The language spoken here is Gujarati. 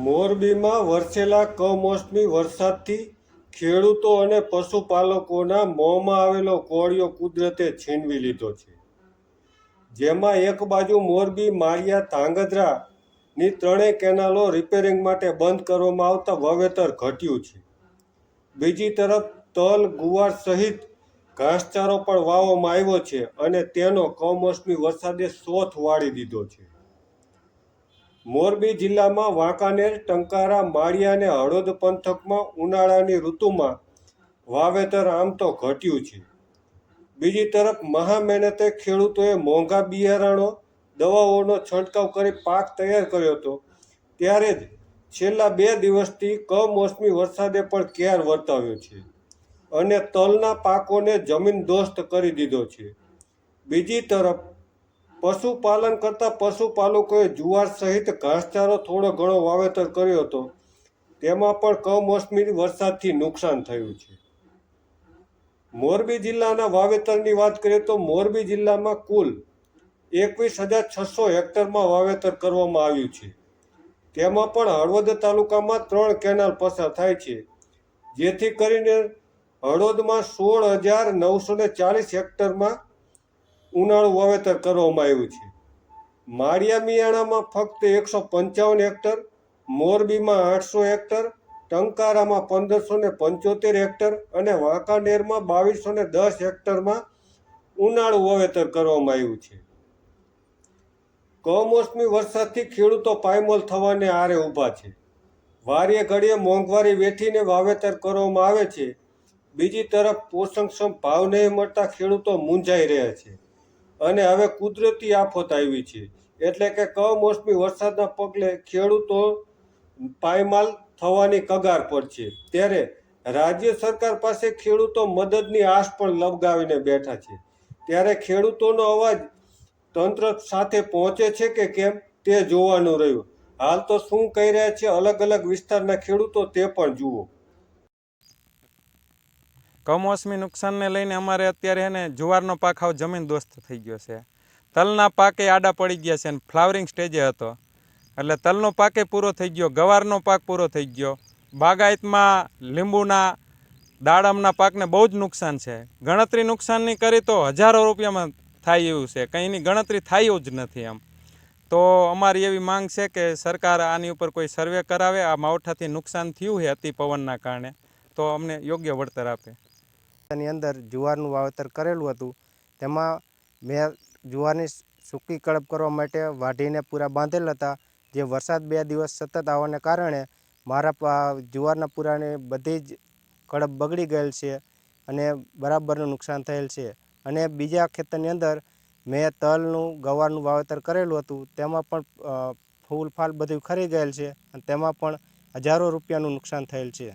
મોરબીમાં વરસેલા કમોસમી વરસાદથી ખેડૂતો અને પશુપાલકોના મોંમાં આવેલો કોળિયો કુદરતે છીનવી લીધો છે. જેમાં એક બાજુ મોરબી, માળિયા, ધાંગધ્રાની ત્રણેય કેનાલો રિપેરિંગ માટે બંધ કરવામાં આવતા વાવેતર ઘટ્યું છે. બીજી તરફ તલ, ગુવાર સહિત ઘાસચારો પણ વાવવામાં આવ્યો છે અને તેનો કમોસમી વરસાદે સોથ વાળી દીધો છે. મોરબી જિલ્લામાં વાંકાનેર, ટંકારા, માળિયા અને હળદ પંથકમાં ઉનાળાની ઋતુમાં વાવેતર આમ તો ઘટ્યું છે. બીજી તરફ મહા મહેનતે ખેડૂતોએ મોંઘા બિયારણો, દવાઓનો છંટકાવ કરી પાક તૈયાર કર્યો હતો. ત્યારે જ છેલ્લા બે દિવસથી કમોસમી વરસાદે પણ કેર વર્તાવ્યો છે અને તલના પાકોને જમીન દોસ્ત કરી દીધો છે. બીજી તરફ પશુપાલન કરતા પશુપાલકોએ જુવાર સહિત ઘાસચારો થોડો ઘણો વાવેતર કર્યો હતો. તેમાં પણ કમોસમી વરસાદથી નુકસાન થયું છે. મોરબી જિલ્લાના વાવેતરની વાત કરીએ તો મોરબી જિલ્લામાં કુલ એકવીસ હજાર છસો હેક્ટરમાં વાવેતર કરવામાં આવ્યું છે. તેમાં પણ હળવદ તાલુકામાં ત્રણ કેનાલ પસાર થાય છે. જેથી કરીને હળવદમાં સોળ હજાર નવસો ચાલીસ હેક્ટરમાં ઉનાળુ વાવેતર કરવામાં આવ્યું છે. માળિયા મિયાણામાં ફક્ત એકસો પંચાવન હેક્ટર, મોરબીમાં આઠસો હેક્ટર, ટંકારામાં પંદરસો ને પંચોતેર હેક્ટર અને વાંકાનેરમાં બાવીસો ને દસ હેક્ટરમાં ઉનાળુ વાવેતર કરવામાં આવ્યું છે. કમોસમી વરસાદથી ખેડૂતો પાયમોલ થવાને આરે ઊભા છે. વારીએ ઘડીએ મોંઘવારી વેઠીને વાવેતર કરવામાં આવે છે. બીજી તરફ પોષણક્ષમ ભાવ નહીં મળતા ખેડૂતો મૂંઝાઈ રહ્યા છે. અને હવે કુદરતી આફત આવી છે. એટલે કે કમોસમી વરસાદના પગલે ખેડૂતો પાયમાલ થવાની કગાર પર છે. ત્યારે રાજ્ય સરકાર પાસે ખેડૂતો મદદની આશ પણ લગાવીને બેઠા છે. ત્યારે ખેડૂતોનો અવાજ તંત્ર સાથે પહોંચે છે કે કેમ તે જોવાનું રહ્યું. હાલ તો શું કહી રહ્યા છે અલગ અલગ વિસ્તારના ખેડૂતો તે પણ જુઓ. કમોસમી નુકસાનને લઈને અમારે અત્યારે એને જુવારનો પાક હાવ જમીન દોસ્ત થઈ ગયો છે. તલના પાકે આડા પડી ગયા છે અને ફ્લાવરિંગ સ્ટેજે હતો. એટલે તલનો પાકે પૂરો થઈ ગયો, ગવારનો પાક પૂરો થઈ ગયો. બાગાયતમાં લીંબુના, દાડમના પાકને બહુ જ નુકસાન છે. ગણતરી નુકસાનની કરી તો હજારો રૂપિયામાં થાય એવું છે. કંઈની ગણતરી થાય જ નથી એમ. તો અમારી એવી માંગ છે કે સરકાર આની ઉપર કોઈ સર્વે કરાવે. આ માવઠાથી નુકસાન થયું છે અતિ પવનના કારણે. તો અમને યોગ્ય વળતર આપે. ની અંદર જુવારનું વાવેતર કરેલું હતું. તેમાં મેં જુવારની સૂકી કડપ કરવા માટે વાઢીને પૂરા બાંધેલ હતા. જે વરસાદ બે દિવસ સતત આવવાને કારણે મારા જુવારના પૂરાની બધી જ કડપ બગડી ગયેલ છે અને બરાબરનું નુકસાન થયેલ છે. અને બીજા ખેતરની અંદર મેં તલનું, ગવારનું વાવેતર કરેલું હતું. તેમાં પણ ફૂલ ફાલ બધું ખરી ગયેલ છે અને તેમાં પણ હજારો રૂપિયાનું નુકસાન થયેલ છે.